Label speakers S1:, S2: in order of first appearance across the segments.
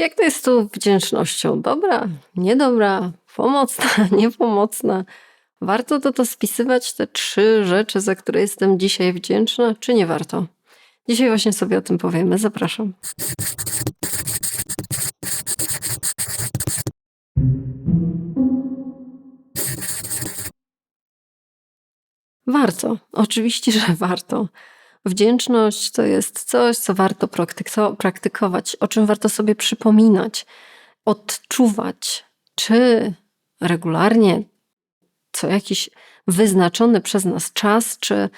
S1: Jak to jest tą wdzięcznością? Dobra, niedobra, pomocna, niepomocna? Warto to to spisywać, te trzy rzeczy, za które jestem dzisiaj wdzięczna, czy nie warto? Dzisiaj właśnie sobie o tym powiemy. Zapraszam. Warto. Oczywiście, że warto. Wdzięczność to jest coś, co warto praktykować, o czym warto sobie przypominać, odczuwać, czy regularnie, co jakiś wyznaczony przez nas czas, czy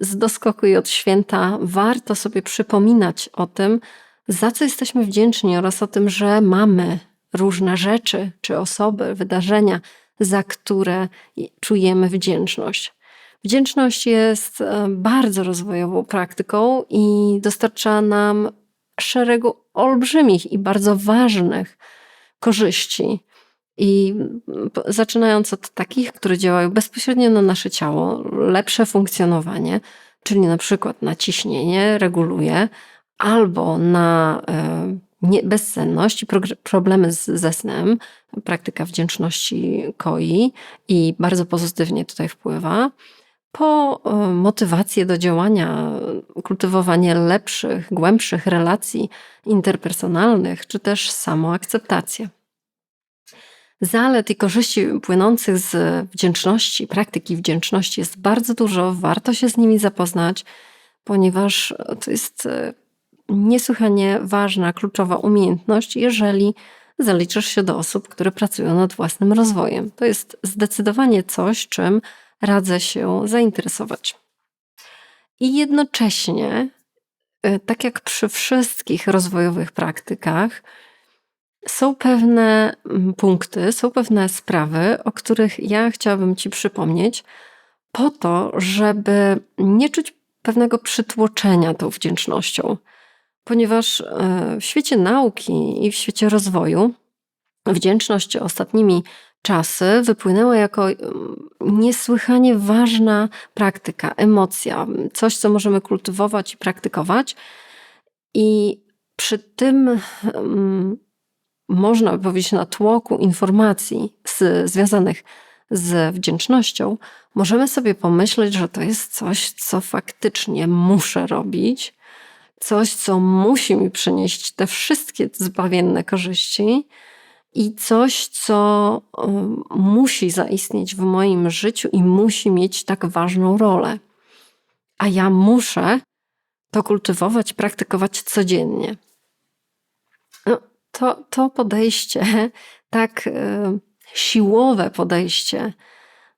S1: z doskoku i od święta, warto sobie przypominać o tym, za co jesteśmy wdzięczni oraz o tym, że mamy różne rzeczy, czy osoby, wydarzenia, za które czujemy wdzięczność. Wdzięczność jest e, bardzo rozwojową praktyką i dostarcza nam szeregu olbrzymich i bardzo ważnych korzyści. I zaczynając od takich, które działają bezpośrednio na nasze ciało, lepsze funkcjonowanie, czyli na przykład na ciśnienie reguluje, albo na e, bezsenność i problemy z, ze snem. Praktyka wdzięczności koi i bardzo pozytywnie tutaj wpływa po e, motywację do działania, kultywowanie lepszych, głębszych relacji interpersonalnych, czy też samoakceptację. Zalet i korzyści płynących z wdzięczności, praktyki wdzięczności jest bardzo dużo, warto się z nimi zapoznać, ponieważ to jest e, niesłychanie ważna, kluczowa umiejętność, jeżeli zaliczasz się do osób, które pracują nad własnym rozwojem. To jest zdecydowanie coś, czym radzę się zainteresować. I jednocześnie, y, tak jak przy wszystkich rozwojowych praktykach, są pewne mm, punkty, są pewne sprawy, o których ja chciałabym Ci przypomnieć, po to, żeby nie czuć pewnego przytłoczenia tą wdzięcznością. Ponieważ y, w świecie nauki i w świecie rozwoju wdzięczność ostatnimi czasy wypłynęła jako niesłychanie ważna praktyka, emocja, coś, co możemy kultywować i praktykować. I przy tym można by powiedzieć na tłoku informacji z, związanych z wdzięcznością, możemy sobie pomyśleć, że to jest coś, co faktycznie muszę robić, coś, co musi mi przynieść te wszystkie zbawienne korzyści, i coś, co musi zaistnieć w moim życiu i musi mieć tak ważną rolę. A ja muszę to kultywować, praktykować codziennie. No, to, to podejście, tak e, siłowe podejście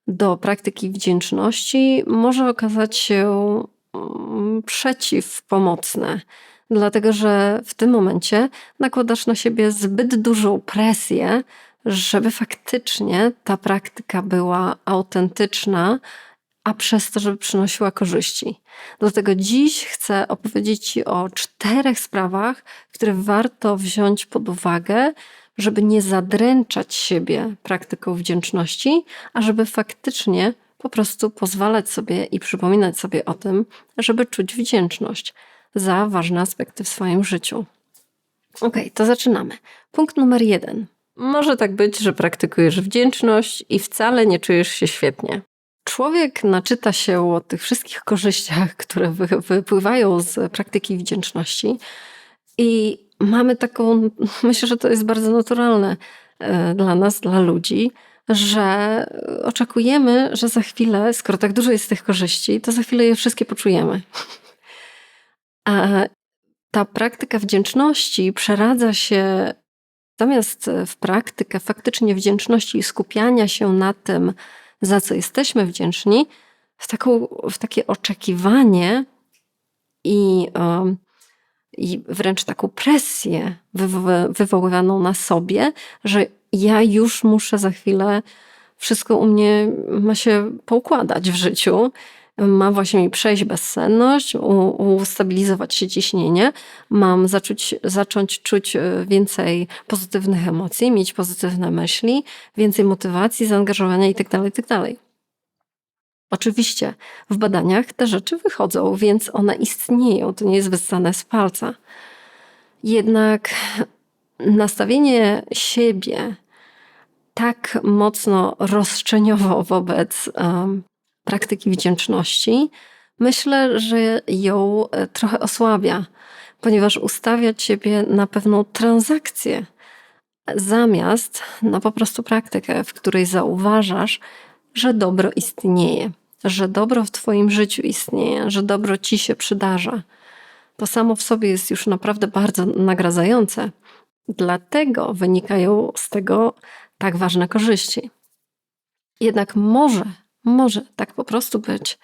S1: do praktyki wdzięczności może okazać się mm, przeciwpomocne dlatego że w tym momencie nakładasz na siebie zbyt dużą presję, żeby faktycznie ta praktyka była autentyczna, a przez to, żeby przynosiła korzyści. Dlatego dziś chcę opowiedzieć Ci o czterech sprawach, które warto wziąć pod uwagę, żeby nie zadręczać siebie praktyką wdzięczności, a żeby faktycznie po prostu pozwalać sobie i przypominać sobie o tym, żeby czuć wdzięczność za ważne aspekty w swoim życiu. Ok, to zaczynamy. Punkt numer jeden. Może tak być, że praktykujesz wdzięczność i wcale nie czujesz się świetnie. Człowiek naczyta się o tych wszystkich korzyściach, które wypływają z praktyki wdzięczności i mamy taką, myślę, że to jest bardzo naturalne e, dla nas, dla ludzi, że oczekujemy, że za chwilę, skoro tak dużo jest tych korzyści, to za chwilę je wszystkie poczujemy. Ta praktyka wdzięczności przeradza się zamiast w praktykę faktycznie wdzięczności i skupiania się na tym, za co jesteśmy wdzięczni, w, taką, w takie oczekiwanie i, i wręcz taką presję wywoływaną na sobie, że ja już muszę za chwilę wszystko u mnie ma się poukładać w życiu ma właśnie przejść bezsenność, ustabilizować się ciśnienie, mam zacząć, zacząć czuć e, więcej pozytywnych emocji, mieć pozytywne myśli, więcej motywacji, zaangażowania itd. Tak itd. Tak Oczywiście w badaniach te rzeczy wychodzą, więc one istnieją, to nie jest wyssane z palca. Jednak nastawienie siebie tak mocno roszczeniowo wobec um, praktyki wdzięczności, myślę, że ją e, trochę osłabia, ponieważ ustawia ciebie na pewną transakcję, zamiast na po prostu praktykę, w której zauważasz, że dobro istnieje, że dobro w Twoim życiu istnieje, że dobro Ci się przydarza. To samo w sobie jest już naprawdę bardzo nagradzające. Dlatego wynikają z tego tak ważne korzyści. Jednak może, może tak po prostu być,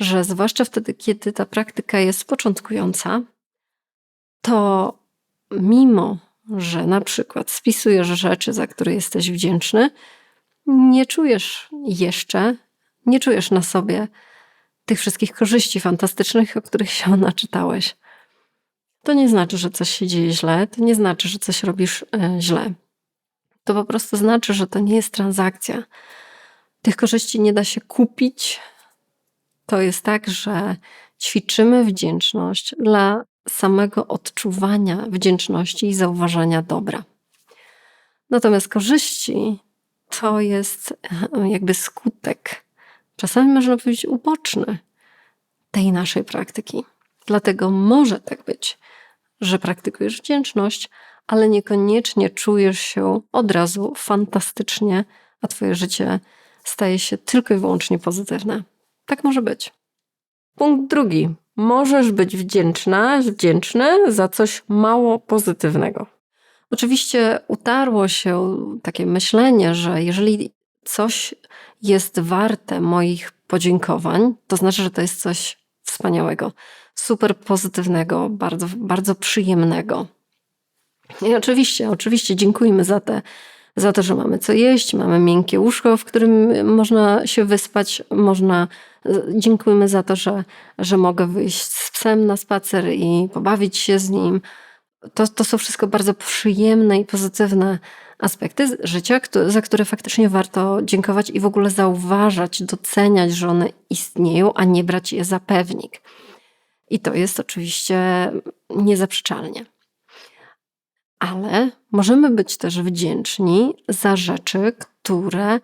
S1: że zwłaszcza wtedy, kiedy ta praktyka jest początkująca, to mimo, że na przykład spisujesz rzeczy, za które jesteś wdzięczny, nie czujesz jeszcze, nie czujesz na sobie tych wszystkich korzyści fantastycznych, o których się naczytałeś. To nie znaczy, że coś się dzieje źle, to nie znaczy, że coś robisz e, źle. To po prostu znaczy, że to nie jest transakcja. Tych korzyści nie da się kupić. To jest tak, że ćwiczymy wdzięczność dla samego odczuwania wdzięczności i zauważania dobra. Natomiast korzyści to jest e, jakby skutek, czasami można powiedzieć uboczny tej naszej praktyki. Dlatego może tak być, że praktykujesz wdzięczność, ale niekoniecznie czujesz się od razu fantastycznie, a Twoje życie staje się tylko i wyłącznie pozytywne. Tak może być. Punkt drugi. Możesz być wdzięczna, wdzięczny za coś mało pozytywnego. Oczywiście utarło się takie myślenie, że jeżeli coś jest warte moich podziękowań, to znaczy, że to jest coś wspaniałego, super pozytywnego, bardzo, bardzo przyjemnego. I oczywiście, oczywiście dziękujmy za, te, za to, że mamy co jeść, mamy miękkie łóżko, w którym można się wyspać, można dziękujmy za to, że, że mogę wyjść z psem na spacer i pobawić się z nim. To, to są wszystko bardzo przyjemne i pozytywne aspekty życia, za które faktycznie warto dziękować i w ogóle zauważać, doceniać, że one istnieją, a nie brać je za pewnik. I to jest oczywiście niezaprzeczalnie. Ale możemy być też wdzięczni za rzeczy, które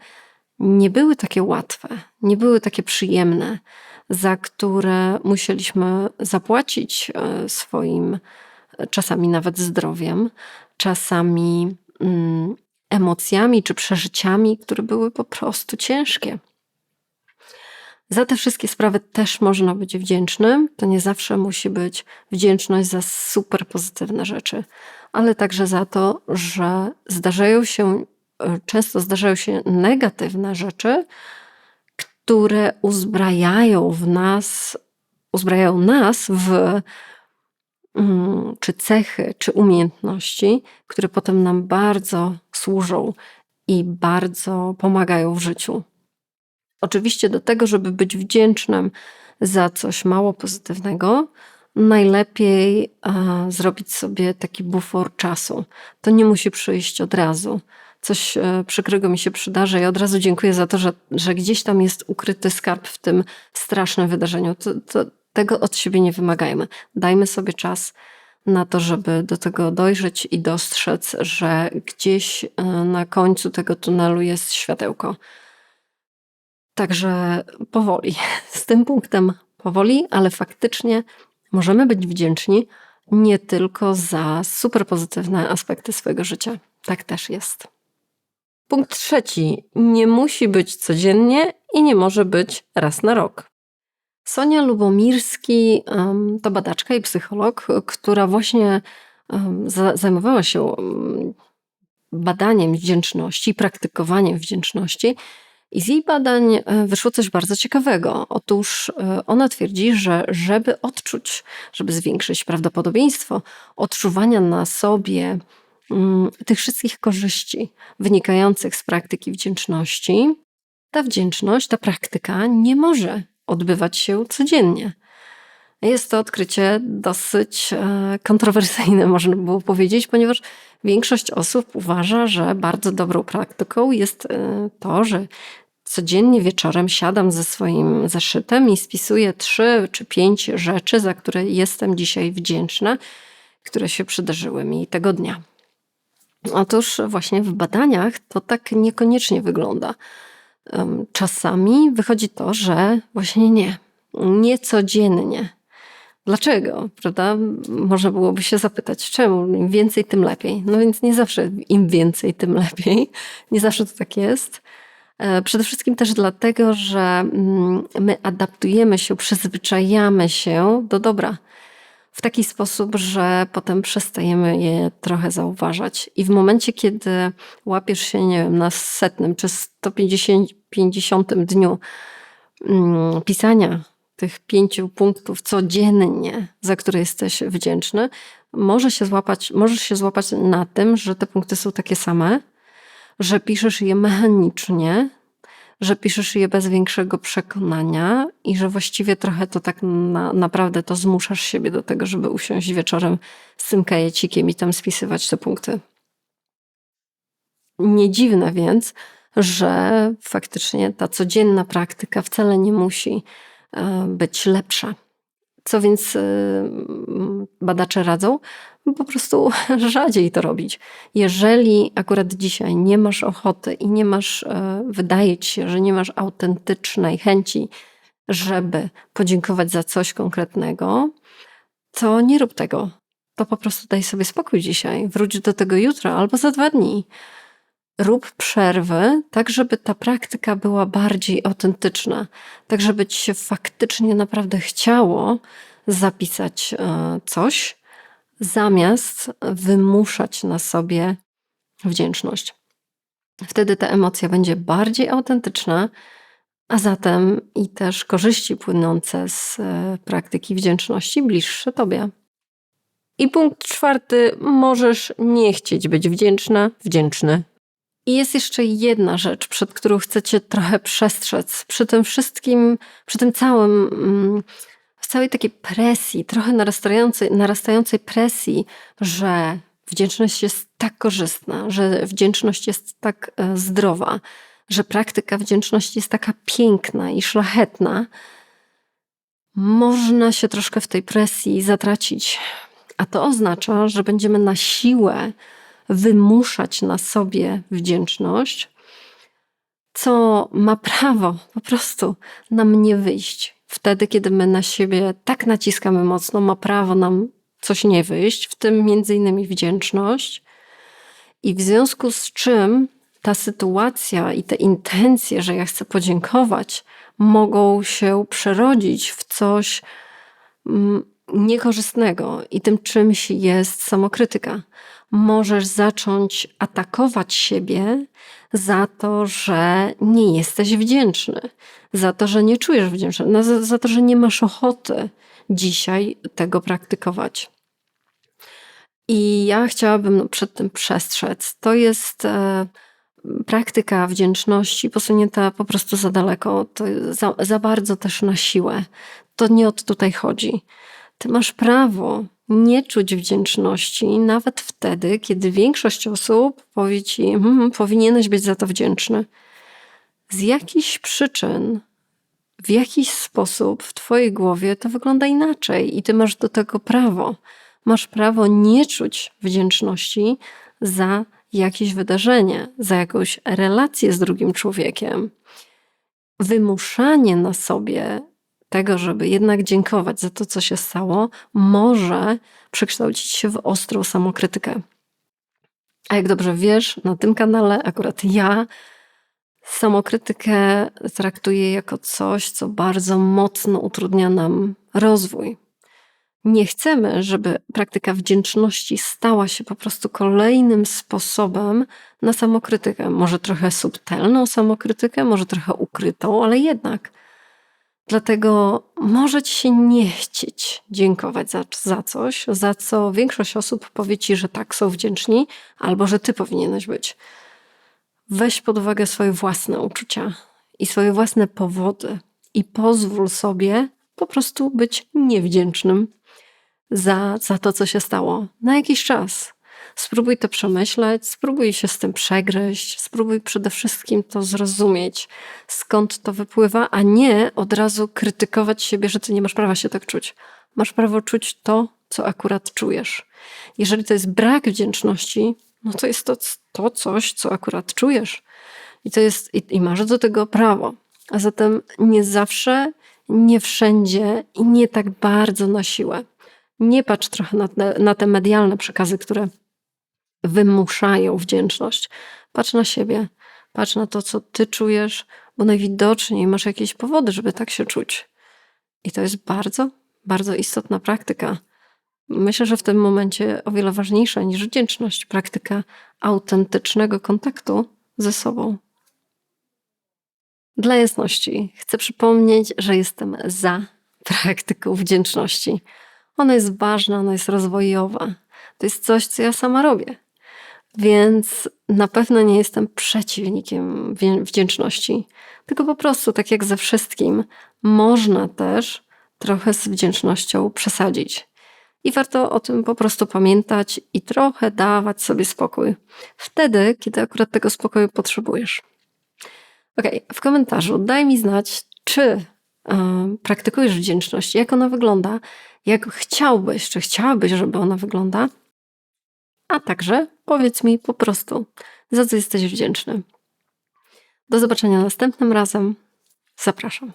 S1: nie były takie łatwe, nie były takie przyjemne, za które musieliśmy zapłacić e, swoim e, czasami nawet zdrowiem, czasami mm, emocjami czy przeżyciami, które były po prostu ciężkie. Za te wszystkie sprawy też można być wdzięcznym. To nie zawsze musi być wdzięczność za super pozytywne rzeczy, ale także za to, że zdarzają się, e, często zdarzają się negatywne rzeczy, które uzbrajają w nas, uzbrajają nas w mm, czy cechy, czy umiejętności, które potem nam bardzo służą i bardzo pomagają w życiu. Oczywiście do tego, żeby być wdzięcznym za coś mało pozytywnego, najlepiej zrobić sobie taki bufor czasu. To nie musi przyjść od razu. Coś e, przykrego mi się przydarzy i od razu dziękuję za to, że, że gdzieś tam jest ukryty skarb w tym strasznym wydarzeniu. To, to, tego od siebie nie wymagajmy. Dajmy sobie czas na to, żeby do tego dojrzeć i dostrzec, że gdzieś e, na końcu tego tunelu jest światełko. Także powoli, z tym punktem powoli, ale faktycznie możemy być wdzięczni nie tylko za super pozytywne aspekty swojego życia. Tak też jest. Punkt trzeci. Nie musi być codziennie i nie może być raz na rok. Sonia Lubomirski to badaczka i psycholog, która właśnie zajmowała się badaniem wdzięczności, praktykowaniem wdzięczności i z jej badań e, wyszło coś bardzo ciekawego. Otóż e, ona twierdzi, że żeby odczuć, żeby zwiększyć prawdopodobieństwo odczuwania na sobie mm, tych wszystkich korzyści wynikających z praktyki wdzięczności, ta wdzięczność, ta praktyka nie może odbywać się codziennie. Jest to odkrycie dosyć e, kontrowersyjne, można było powiedzieć, ponieważ większość osób uważa, że bardzo dobrą praktyką jest e, to, że codziennie wieczorem siadam ze swoim zeszytem i spisuję trzy czy pięć rzeczy, za które jestem dzisiaj wdzięczna, które się przydarzyły mi tego dnia. Otóż właśnie w badaniach to tak niekoniecznie wygląda. Czasami wychodzi to, że właśnie nie, nie codziennie. Dlaczego? Prawda? Można byłoby się zapytać, czemu? Im więcej, tym lepiej. No więc nie zawsze im więcej, tym lepiej. Nie zawsze to tak jest. E, przede wszystkim też dlatego, że mm, my adaptujemy się, przyzwyczajamy się do dobra w taki sposób, że potem przestajemy je trochę zauważać. I w momencie, kiedy łapiesz się, nie wiem, na setnym czy 150 dniu mm, pisania tych pięciu punktów codziennie, za które jesteś wdzięczny, może się złapać, możesz się złapać na tym, że te punkty są takie same, że piszesz je mechanicznie, że piszesz je bez większego przekonania i że właściwie trochę to tak na, naprawdę to zmuszasz siebie do tego, żeby usiąść wieczorem z tym kajecikiem i tam spisywać te punkty. Nie dziwne więc, że faktycznie ta codzienna praktyka wcale nie musi być lepsza. Co więc e, badacze radzą? po prostu rzadziej to robić. Jeżeli akurat dzisiaj nie masz ochoty i nie masz, e, wydaje ci się, że nie masz autentycznej chęci, żeby podziękować za coś konkretnego, to nie rób tego. To po prostu daj sobie spokój dzisiaj. Wróć do tego jutro albo za dwa dni. Rób przerwy, tak żeby ta praktyka była bardziej autentyczna, tak żeby ci się faktycznie naprawdę chciało zapisać e, coś, zamiast wymuszać na sobie wdzięczność. Wtedy ta emocja będzie bardziej autentyczna, a zatem i też korzyści płynące z e, praktyki wdzięczności bliższe Tobie. I punkt czwarty: możesz nie chcieć być wdzięczna, wdzięczny. I jest jeszcze jedna rzecz, przed którą chcecie trochę przestrzec. Przy tym wszystkim, przy tym całym mm, całej takiej presji, trochę narastającej, narastającej presji, że wdzięczność jest tak korzystna, że wdzięczność jest tak e, zdrowa, że praktyka wdzięczności jest taka piękna i szlachetna, można się troszkę w tej presji zatracić. A to oznacza, że będziemy na siłę wymuszać na sobie wdzięczność, co ma prawo po prostu nam nie wyjść wtedy, kiedy my na siebie tak naciskamy mocno, ma prawo nam coś nie wyjść, w tym między innymi wdzięczność. I w związku z czym ta sytuacja i te intencje, że ja chcę podziękować, mogą się przerodzić w coś mm, niekorzystnego. I tym czymś jest samokrytyka. Możesz zacząć atakować siebie za to, że nie jesteś wdzięczny, za to, że nie czujesz wdzięczności, no, za, za to, że nie masz ochoty dzisiaj tego praktykować. I ja chciałabym no, przed tym przestrzec. To jest e, praktyka wdzięczności posunięta po prostu za daleko, za, za bardzo też na siłę. To nie od tutaj chodzi. Ty masz prawo nie czuć wdzięczności, nawet wtedy, kiedy większość osób powie ci, hmm, powinieneś być za to wdzięczny. Z jakichś przyczyn, w jakiś sposób w Twojej głowie to wygląda inaczej i Ty masz do tego prawo. Masz prawo nie czuć wdzięczności za jakieś wydarzenie, za jakąś relację z drugim człowiekiem. Wymuszanie na sobie tego, żeby jednak dziękować za to, co się stało, może przekształcić się w ostrą samokrytykę. A jak dobrze wiesz, na tym kanale akurat ja samokrytykę traktuję jako coś, co bardzo mocno utrudnia nam rozwój. Nie chcemy, żeby praktyka wdzięczności stała się po prostu kolejnym sposobem na samokrytykę. Może trochę subtelną samokrytykę, może trochę ukrytą, ale jednak. Dlatego może ci się nie chcieć dziękować za, za coś, za co większość osób powie ci, że tak są wdzięczni, albo że ty powinieneś być. Weź pod uwagę swoje własne uczucia i swoje własne powody i pozwól sobie po prostu być niewdzięcznym za, za to, co się stało na jakiś czas. Spróbuj to przemyśleć, spróbuj się z tym przegryźć, spróbuj przede wszystkim to zrozumieć, skąd to wypływa, a nie od razu krytykować siebie, że ty nie masz prawa się tak czuć. Masz prawo czuć to, co akurat czujesz. Jeżeli to jest brak wdzięczności, no to jest to, to coś, co akurat czujesz. I, to jest, i, I masz do tego prawo. A zatem nie zawsze, nie wszędzie i nie tak bardzo na siłę. Nie patrz trochę na te, na te medialne przekazy, które wymuszają wdzięczność. Patrz na siebie, patrz na to, co ty czujesz, bo najwidoczniej masz jakieś powody, żeby tak się czuć. I to jest bardzo, bardzo istotna praktyka. Myślę, że w tym momencie o wiele ważniejsza niż wdzięczność, praktyka autentycznego kontaktu ze sobą. Dla jasności chcę przypomnieć, że jestem za praktyką wdzięczności. Ona jest ważna, ona jest rozwojowa. To jest coś, co ja sama robię. Więc na pewno nie jestem przeciwnikiem wdzięczności, tylko po prostu, tak jak ze wszystkim, można też trochę z wdzięcznością przesadzić. I warto o tym po prostu pamiętać i trochę dawać sobie spokój. Wtedy, kiedy akurat tego spokoju potrzebujesz. Ok, w komentarzu daj mi znać, czy y, praktykujesz wdzięczność, jak ona wygląda, jak chciałbyś, czy chciałabyś, żeby ona wygląda, a także powiedz mi po prostu, za co jesteś wdzięczny. Do zobaczenia następnym razem. Zapraszam.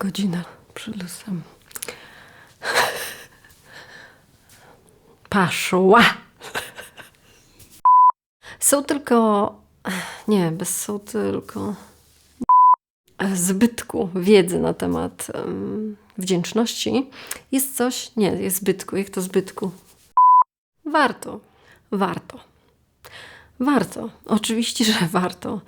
S1: Godzina przed lusem. Paszła! Są tylko. Nie, bez są tylko. Zbytku wiedzy na temat um, wdzięczności jest coś. Nie, jest zbytku. Jak to zbytku? Warto. Warto. Warto. Oczywiście, że warto.